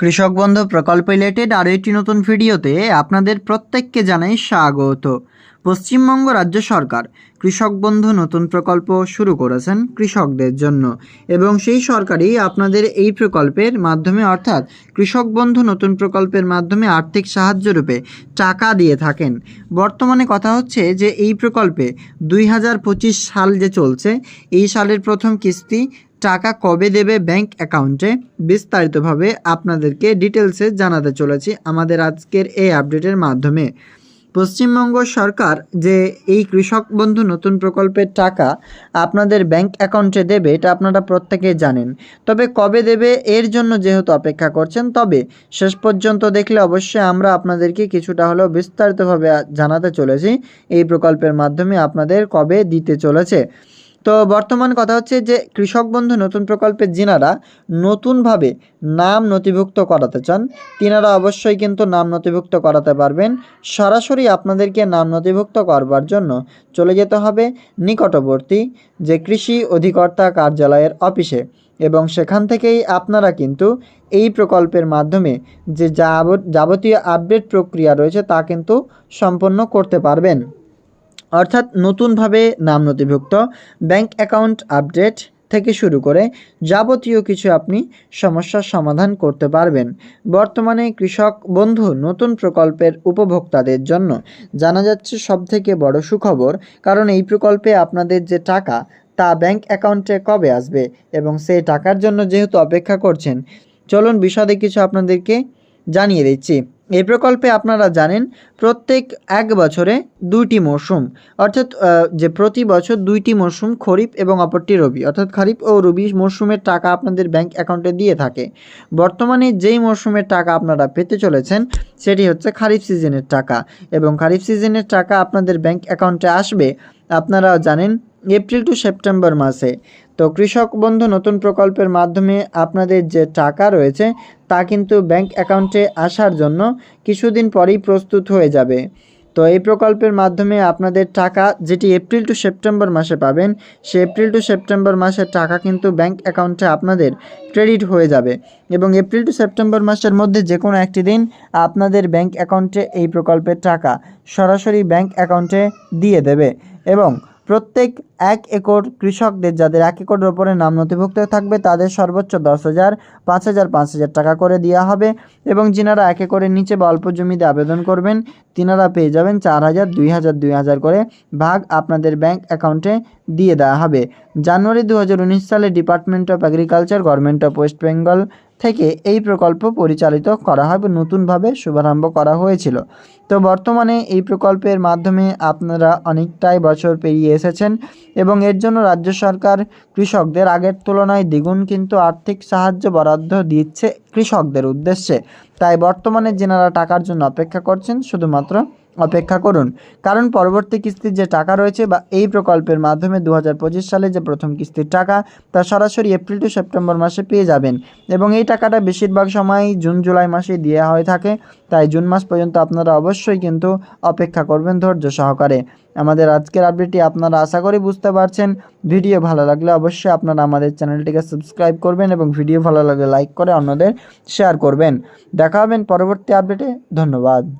কৃষক বন্ধু প্রকল্প রিলেটেড আরও একটি নতুন ভিডিওতে আপনাদের প্রত্যেককে জানাই স্বাগত। পশ্চিমবঙ্গ রাজ্য সরকার কৃষক বন্ধু নতুন প্রকল্প শুরু করেছেন কৃষকদের জন্য এবং সেই সরকারই আপনাদের এই প্রকল্পের মাধ্যমে অর্থাৎ কৃষক বন্ধু নতুন প্রকল্পের মাধ্যমে আর্থিক সাহায্য রূপে টাকা দিয়ে থাকেন। বর্তমানে কথা হচ্ছে যে এই প্রকল্পে দুই হাজার পঁচিশ সাল যে চলছে, এই সালের প্রথম কিস্তি টাকা কবে দেবে ব্যাংক অ্যাকাউন্টে? বিস্তারিতভাবে আপনাদেরকে ডিটেলসে জানাতে চলেছি আমাদের আজকের এই আপডেটের মাধ্যমে। পশ্চিমবঙ্গ সরকার যে এই কৃষক বন্ধু নতুন প্রকল্পের টাকা আপনাদের ব্যাংক অ্যাকাউন্টে দেবে, এটা আপনারা প্রত্যেকেই জানেন। তবে কবে দেবে, এর জন্য যেহেতু অপেক্ষা করছেন, তবে শেষ পর্যন্ত দেখলে অবশ্যই আমরা আপনাদেরকে কিছুটা হলেও বিস্তারিতভাবে জানাতে চলেছি। এই প্রকল্পের মাধ্যমে আপনাদের কবে দিতে চলেছে। তো বর্তমান কথা হচ্ছে যে কৃষক বন্ধু নতুন প্রকল্পের যিনারা নতুনভাবে নাম নথিভুক্ত করাতে চান, তিনারা অবশ্যই কিন্তু নাম নথিভুক্ত করাতে পারবেন। সরাসরি আপনাদেরকে নাম নথিভুক্ত করবার জন্য চলে যেতে হবে নিকটবর্তী যে কৃষি অধিকর্তা কার্যালয়ের অফিসে এবং সেখান থেকেই আপনারা কিন্তু এই প্রকল্পের মাধ্যমে যে যাবত, যাবতীয় আপডেট প্রক্রিয়া রয়েছে তা কিন্তু সম্পন্ন করতে পারবেন। অর্থাৎ নতুনভাবে নাম নথিভুক্ত ব্যাংক অ্যাকাউন্ট আপডেট থেকে শুরু করে যাবতীয় কিছু আপনি সমস্যার সমাধান করতে পারবেন। বর্তমানে কৃষক বন্ধু নতুন প্রকল্পের উপভোক্তাদের জন্য জানা যাচ্ছে সবথেকে বড় সুখবর, কারণ এই প্রকল্পে আপনাদের যে টাকা, তা ব্যাংক অ্যাকাউন্টে কবে আসবে এবং সেই টাকার জন্য যেহেতু অপেক্ষা করছেন, চলুন বিশদে কিছু আপনাদেরকে জানিয়ে দিচ্ছি। এই প্রকল্পে আপনারা জানেন প্রত্যেক এক বছরে দুইটি মরশুম, অর্থাৎ যে প্রতি বছর দুইটি মরশুম খরিফ এবং অপরটি রবি, অর্থাৎ খরিফ ও রবি মরশুমের টাকা আপনাদের ব্যাংক অ্যাকাউন্টে দিয়ে থাকে। বর্তমানে যেই মরশুমের টাকা আপনারা পেতে চলেছেন, সেটি হচ্ছে খারিফ সিজনের টাকা। এবং খারিফ সিজনের টাকা আপনাদের ব্যাংক অ্যাকাউন্টে আসবে আপনারা জানেন, এপ্রিল টু সেপ্টেম্বর মাসে। তো কৃষক বন্ধু, নতুন প্রকল্পের মাধ্যমে আপনাদের যে টাকা রয়েছে, তা কিন্তু ব্যাংক অ্যাকাউন্টে আসার জন্য কিছুদিন পরেই প্রস্তুত হয়ে যাবে। তো এই প্রকল্পের মাধ্যমে আপনাদের টাকা যেটি এপ্রিল টু সেপ্টেম্বর মাসে পাবেন, সে এপ্রিল টু সেপ্টেম্বর মাসের টাকা কিন্তু ব্যাংক অ্যাকাউন্টে আপনাদের ক্রেডিট হয়ে যাবে। এবং এপ্রিল টু সেপ্টেম্বর মাসের মধ্যে যে কোনো একটি দিন আপনাদের ব্যাংক অ্যাকাউন্টে এই প্রকল্পের টাকা সরাসরি ব্যাংক অ্যাকাউন্টে দিয়ে দেবে। এবং প্রত্যেক এক একর কৃষকদের যাদের এক একরের ওপরে নাম নথিভুক্ত থাকবে, তাদের সর্বোচ্চ দশ হাজার, পাঁচ হাজার পাঁচ হাজার টাকা করে দেওয়া হবে এবং যিনারা এক একরের নিচে বা অল্প জমিতে আবেদন করবেন, তিনারা পেয়ে যাবেন চার হাজার, দুই হাজার দুই হাজার করে ভাগ আপনাদের ব্যাংক অ্যাকাউন্টে দিয়ে দেওয়া হবে। জানুয়ারি দু হাজার উনিশ সালে department of agriculture, government of West Bengal থেকে এই প্রকল্প পরিচালিত করা হয় বা নতুনভাবে শুভারম্ভ করা হয়েছিল। তো বর্তমানে এই প্রকল্পের মাধ্যমে আপনারা অনেকটাই বছর পেরিয়ে এসেছেন এবং এর জন্য রাজ্য সরকার কৃষকদের আগের তুলনায় দ্বিগুণ কিন্তু আর্থিক সাহায্য বরাদ্দ দিচ্ছে কৃষকদের উদ্দেশ্যে। তাই বর্তমানে যেনারা টাকার জন্য অপেক্ষা করছেন, শুধুমাত্র অপেক্ষা করুন। কারণ পরবর্তী কিস্তির যে টাকা রয়েছে বা এই প্রকল্পের মাধ্যমে দু হাজার পঁচিশ সালে যে প্রথম কিস্তির টাকা, তা সরাসরি এপ্রিল টু সেপ্টেম্বর মাসে পেয়ে যাবেন। এবং এই টাকাটা বেশিরভাগ সময়ই জুন, জুলাই মাসে দেওয়া হয়ে থাকে। তাই জুন মাস পর্যন্ত আপনারা অবশ্যই কিন্তু অপেক্ষা করবেন ধৈর্য সহকারে। আমাদের আজকের আপডেটটি আপনারা আশা করি বুঝতে পারছেন। ভিডিও ভালো লাগলে অবশ্যই আপনারা আমাদের চ্যানেলটিকে সাবস্ক্রাইব করবেন এবং ভিডিও ভালো লাগলে লাইক করে অন্যদের শেয়ার করবেন। দেখা হবেন পরবর্তী আপডেটে। ধন্যবাদ।